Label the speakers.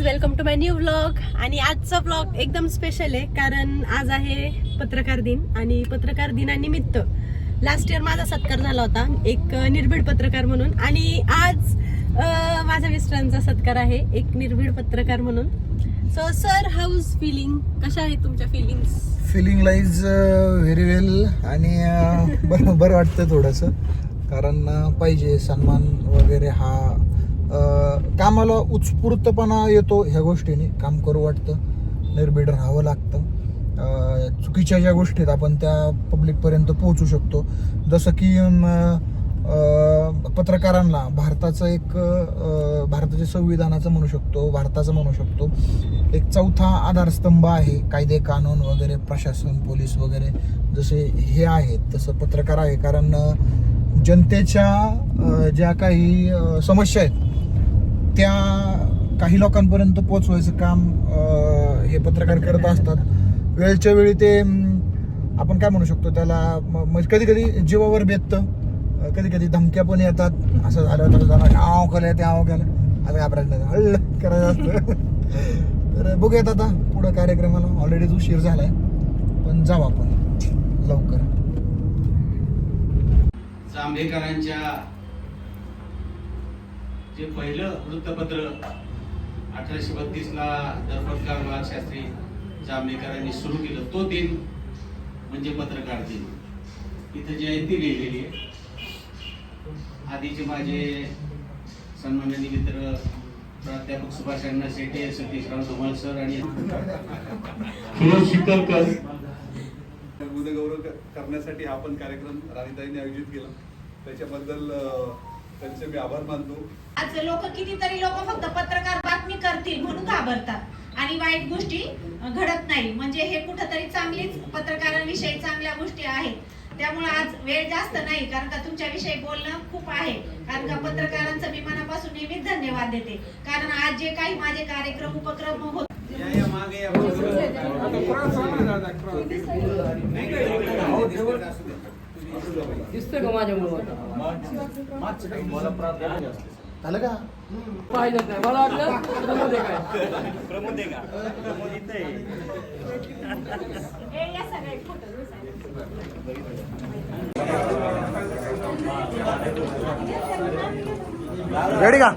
Speaker 1: Welcome to my new vlog आणि आजचा vlog एकदम स्पेशल आहे कारण आज आहे पत्रकार दिन आणि पत्रकार दिनानिमित्त लास्ट इयर माझा सत्कार झाला होता एक निर्भीड पत्रकार म्हणून. आणि आज माझ्या मिस्टरांचा सत्कार आहे एक निर्भीड पत्रकार म्हणून. सो सर हाऊज फिलिंग कशा आहेत तुमच्या feelings
Speaker 2: feeling lies very well आणि बरं बरं वाटतं थोडंसं कारण पाहिजे सन्मान वगैरे हा कामाला उत्स्फूर्तपणा येतो ह्या गोष्टीने. काम करू वाटतं निर्भीड राहावं लागतं. चुकीच्या ज्या गोष्टीत आपण त्या पब्लिकपर्यंत पोहोचू शकतो. जसं की पत्रकारांना भारताचं एक भारताच्या संविधानाचं म्हणू शकतो भारताचं म्हणू शकतो. एक चौथा आधारस्तंभ आहे कायदे कानून वगैरे प्रशासन पोलीस वगैरे जसे हे आहेत तसं पत्रकार आहे. कारण जनतेच्या ज्या काही समस्या आहेत त्या काही लोकांपर्यंत पोचवायचं काम हे पत्रकार करत असतात. वेळच्या वेळी ते आपण काय म्हणू शकतो त्याला म्हणजे कधी कधी जीवावर बेततं. कधी कधी धमक्या पण येतात. असं झालं तर झालं आव केलं ते आव केलं आता घाबरायचं नाही हळू करायचं असतं. तर बघूयात आता पुढं कार्यक्रमाला ऑलरेडी उशीर झालाय पण जाऊ आपण. लवकर.
Speaker 3: जांभेकरांच्या जे पहिलं वृत्तपत्र अठराशे बत्तीस ला दर्पणकार बाळशास्त्री जांभेकरांनी सुरू केलं तो दिन म्हणजे पत्रकार दिन. इथं जयंती लिहिलेली आहे. आधीचे माझे सन्माननीय मित्र प्राध्यापक सुभाष अण्णा शेटे सतीशराव धुमाळ सर आणि शिकरकर.
Speaker 4: क- करण्यासाठी हा आपण कार्यक्रम राणीताईंनी आयोजित केला. त्याच्याबद्दल त्यांचे मी आभार मानतो
Speaker 5: आज लोक कितीतरी लोक फक्त पत्रकार बातमी करतील म्हणून घाबरतात आणि वाईट गोष्टी घडत नाही म्हणजे हे कुठंतरी चांगलीच पत्रकारांविषयी चांगल्या गोष्टी आहेत त्यामुळे आज वेळ जास्त नाही कारण का तुमच्याविषयी बोलणं खूप आहे कारण का पत्रकारांचं मी मनापासून नेहमीच धन्यवाद देते कारण आज जे काही माझे कार्यक्रम उपक्रम होत
Speaker 6: दिसतोय का माझ्या मुलं
Speaker 2: झालं का?
Speaker 6: पाहिजेच नाही. मला वाटलं प्रमोद आहे. काय
Speaker 5: हे या सगळे फोटो
Speaker 2: रेडी का?